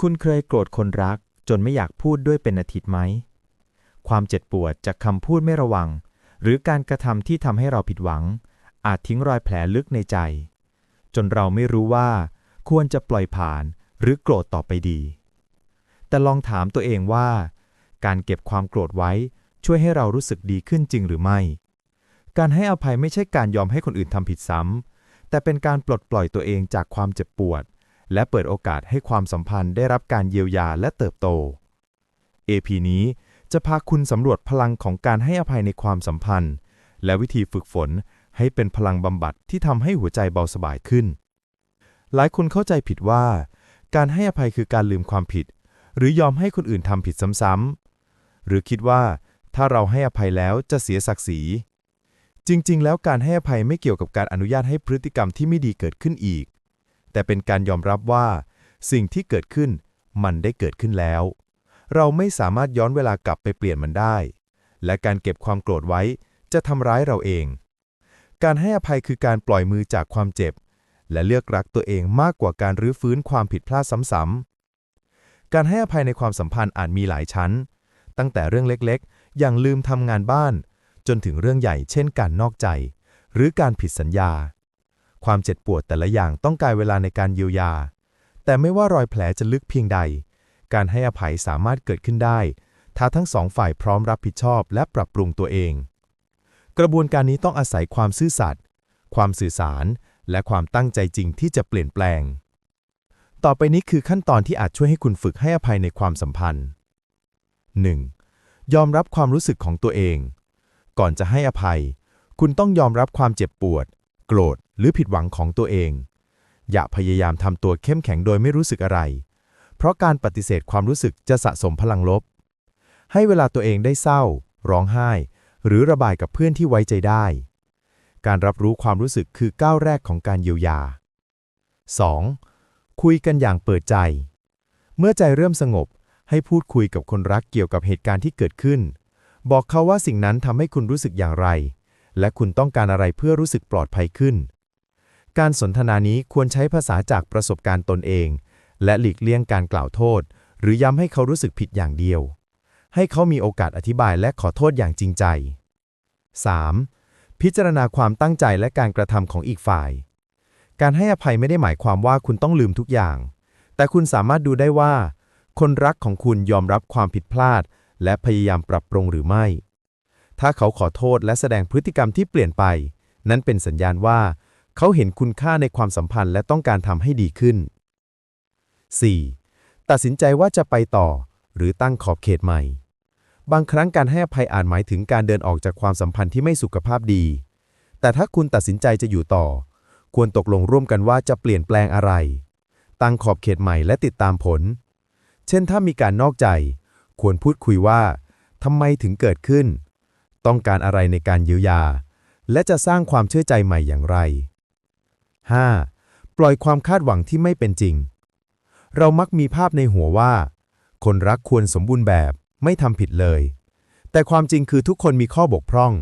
คุณเคยโกรธคนรักจนไม่อยากพูดด้วยเป็นอาทิตย์ไหม ความเจ็บปวดจากคำพูดไม่ระวัง หรือการกระทำที่ทำให้เราผิดหวัง อาจทิ้งรอยแผลลึกในใจ จนเราไม่รู้ว่า ควรจะปล่อยผ่านหรือโกรธต่อไปดี แต่ลองถามตัวเองว่า การเก็บความโกรธไว้ช่วยให้เรารู้สึกดีขึ้นจริงหรือไม่ การให้อภัยไม่ใช่การยอมให้คนอื่นทำผิดซ้ำแต่เป็นการปลดปล่อยตัวเองจากความเจ็บปวด และเปิดโอกาสให้ความสัมพันธ์ได้รับการเยียวยาและเติบโต AP นี้จะพาคุณสำรวจพลังของการให้อภัยในความสัมพันธ์ และวิธีฝึกฝนให้เป็นพลังบำบัดที่ทำให้หัวใจเบาสบายขึ้น หลายคนเข้าใจผิดว่า การให้อภัยคือการลืมความผิด หรือยอมให้คนอื่นทำผิดซ้ำๆหรือคิดว่า ถ้าเราให้อภัยแล้วจะเสียศักดิ์ศรี จริงๆ แล้วการให้อภัยไม่เกี่ยวกับการอนุญาตให้พฤติกรรมที่ไม่ดีเกิดขึ้นอีก แต่เป็นการยอมรับว่า สิ่งที่เกิดขึ้นมันได้เกิดขึ้นแล้ว เราไม่สามารถย้อนเวลากลับไปเปลี่ยนมันได้ และการเก็บความโกรธไว้จะทำร้ายเราเอง การให้อภัยคือการปล่อยมือจากความเจ็บ และเลือกรักตัวเองมากกว่าการรื้อฟื้นความผิดพลาดซ้ำๆ การให้อภัยในความสัมพันธ์อาจมีหลายชั้น ตั้งแต่เรื่องเล็กๆ อย่างลืมทำงานบ้าน จนถึงเรื่องใหญ่เช่นการนอกใจ หรือการผิดสัญญา ความเจ็บปวดแต่ละอย่างต้องการเวลาในการเยียวยา แต่ไม่ว่ารอยแผลจะลึกเพียงใด การให้อภัยสามารถเกิดขึ้นได้ ถ้าทั้งสองฝ่ายพร้อมรับผิดชอบและปรับปรุงตัวเอง กระบวนการนี้ต้องอาศัยความซื่อสัตย์ความสื่อสาร และความตั้งใจจริงที่จะเปลี่ยนแปลง ต่อไปนี้คือขั้นตอนที่อาจช่วยให้คุณฝึกให้อภัยในความสัมพันธ์ 1. ยอมรับความรู้สึกของตัวเอง ก่อนจะให้อภัย คุณต้องยอมรับความเจ็บปวด โกรธ หรือผิดหวังของตัวเอง อย่าพยายามทำตัวเข้มแข็งโดยไม่รู้สึกอะไร เพราะการปฏิเสธความรู้สึกจะสะสมพลังลบ ให้เวลาตัวเองได้เศร้า ร้องไห้ หรือระบายกับเพื่อนที่ไว้ใจได้ การรับรู้ความรู้สึกคือก้าวแรกของการเยียวยา 2. คุยกันอย่างเปิดใจ เมื่อใจเริ่มสงบ ให้พูดคุยกับคนรักเกี่ยวกับเหตุการณ์ที่เกิดขึ้น บอกเขาว่าสิ่งนั้นทำให้คุณรู้สึกอย่างไร และคุณต้องการอะไรเพื่อรู้สึกปลอดภัยขึ้น การสนทนานี้ควรใช้ภาษาจากประสบการณ์ตนเอง และหลีกเลี่ยงการกล่าวโทษ หรือย้ำให้เขารู้สึกผิดอย่างเดียว ให้เขามีโอกาสอธิบายและขอโทษอย่างจริงใจ 3. พิจารณาความตั้งใจและการกระทำของอีกฝ่าย การให้อภัยไม่ได้หมายความว่าคุณต้องลืมทุกอย่าง แต่คุณสามารถดูได้ว่า คนรักของคุณยอมรับความผิดพลาด และพยายามปรับปรุงหรือไม่ ถ้าเขาขอโทษและแสดงพฤติกรรมที่เปลี่ยนไป นั่นเป็นสัญญาณว่า เขาเห็นคุณค่าในความสัมพันธ์และต้องการทำให้ดีขึ้น 4. ตัดสินใจว่าจะไปต่อ หรือตั้งขอบเขตใหม่ บางครั้งการให้อภัยอาจหมายถึงการเดินออกจากความสัมพันธ์ที่ไม่สุขภาพดี แต่ถ้าคุณตัดสินใจจะอยู่ต่อ ควรตกลงร่วมกันว่าจะเปลี่ยนแปลงอะไร ตั้งขอบเขตใหม่และติดตามผล เช่นถ้ามีการนอกใจ ควรพูดคุยว่าทำไมถึงเกิดขึ้น ต้องการอะไรในการเยียวยา และจะสร้างความเชื่อใจใหม่อย่างไร 5. ปล่อยความคาดหวังที่ไม่เป็นจริง เรามักมีภาพในหัวว่า คนรักควรสมบูรณ์แบบไม่ทำผิดเลย แต่ความจริงคือทุกคนมีข้อบกพร่อง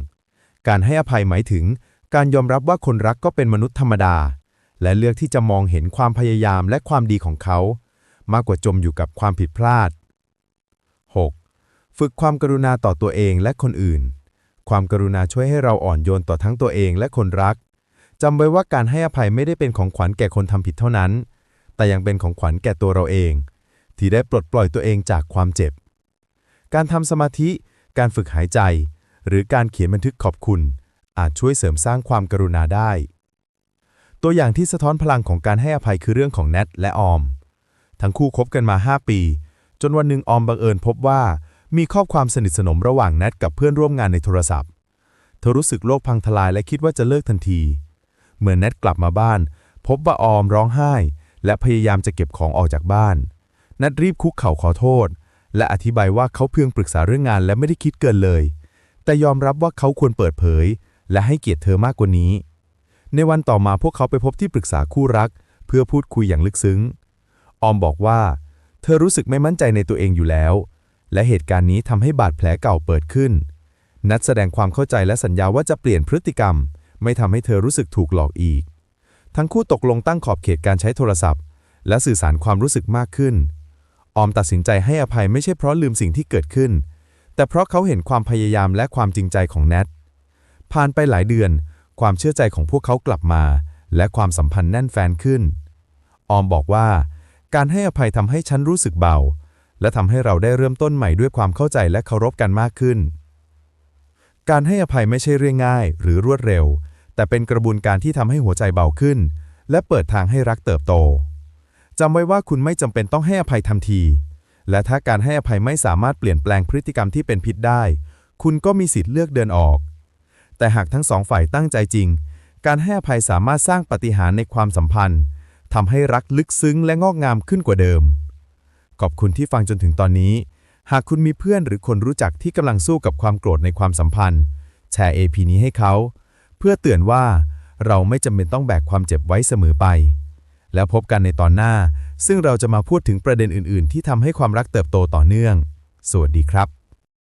การให้อภัยหมายถึง การยอมรับว่าคนรักก็เป็นมนุษย์ธรรมดา และเลือกที่จะมองเห็นความพยายามและความดีของเขา มากกว่าจมอยู่กับความผิดพลาด 6. ฝึกความกรุณาต่อตัวเองและคนอื่น ความกรุณาช่วยให้เราอ่อนโยนต่อทั้งตัวเองและคนรัก จำไว้ว่าการให้อภัยไม่ได้เป็นของขวัญแก่คนทำผิดเท่านั้น แต่ยังเป็นของขวัญแก่ตัวเราเอง ที่ได้ปลดปล่อยตัวเองจากความเจ็บ การทำสมาธิ การฝึกหายใจ หรือการเขียนบันทึกขอบคุณ อาจช่วยเสริมสร้างความกรุณาได้ ตัวอย่างที่สะท้อนพลังของการให้อภัยคือเรื่องของแนทและออม ทั้งคู่คบกันมา 5 ปี จนวันหนึ่งออมบังเอิญพบว่า มีข้อความสนิทสนมระหว่างแนทกับเพื่อนร่วมงานในโทรศัพท์ เธอรู้สึกโลกพังทลายและคิดว่าจะเลิกทันที เมื่อแนทกลับมาบ้าน พบว่าออมร้องไห้ และพยายามจะเก็บของออกจากบ้านแนทรีบคุกเข่าขอโทษ และอธิบายว่าเขาเพียงปรึกษาเรื่องงานและไม่ได้คิดเกินเลย แต่ยอมรับว่าเขาควรเปิดเผย และให้เกียรติเธอมากกว่านี้ ในวันต่อมาพวกเขาไปพบที่ปรึกษาคู่รัก เพื่อพูดคุยอย่างลึกซึ้ง ออมบอกว่า เธอรู้สึกไม่มั่นใจในตัวเองอยู่แล้ว และเหตุการณ์นี้ทำให้บาดแผลเก่าเปิดขึ้น นัดแสดงความเข้าใจและสัญญาว่าจะเปลี่ยนพฤติกรรม ไม่ทำให้เธอรู้สึกถูกหลอกอีก ทั้งคู่ตกลงตั้งขอบเขตการใช้โทรศัพท์ และสื่อสารความรู้สึกมากขึ้น ออมตัดสินใจให้อภัยไม่ใช่เพราะลืมสิ่งที่เกิดขึ้น แต่เพราะเขาเห็นความพยายามและความจริงใจของแนทผ่านไปหลายเดือน ความเชื่อใจของพวกเขากลับมา และความสัมพันธ์แน่นแฟนขึ้น ออมบอกว่า การให้อภัยทำให้ฉันรู้สึกเบา และทำให้เราได้เริ่มต้นใหม่ด้วยความเข้าใจและเคารพกันมากขึ้น การให้อภัยไม่ใช่เรื่องง่าย หรือรวดเร็ว แต่เป็นกระบวนการที่ทำให้หัวใจเบาขึ้น และเปิดทางให้รักเติบโตจำไว้ว่าคุณไม่จำเป็นต้องให้อภัยทันที และถ้าการให้อภัยไม่สามารถเปลี่ยนแปลงพฤติกรรมที่เป็นพิษได้ คุณก็มีสิทธิ์เลือกเดินออก แต่หากทั้งสองฝ่ายตั้งใจจริง การให้อภัยสามารถสร้างปฏิหารในความสัมพันธ์ทำให้รักลึกซึ้งและงอกงามขึ้นกว่าเดิม ขอบคุณที่ฟังจนถึงตอนนี้ หากคุณมีเพื่อนหรือคนรู้จักที่กำลังสู้กับความโกรธในความสัมพันธ์ แชร์ AP นี้ให้เขา เพื่อเตือนว่าเราไม่จำเป็นต้องแบกความเจ็บไว้เสมอไป แล้วพบกันในตอนหน้า ซึ่งเราจะมาพูดถึงประเด็นอื่น ๆ ที่ทำให้ความรักเติบโตต่อเนื่อง สวัสดีครับ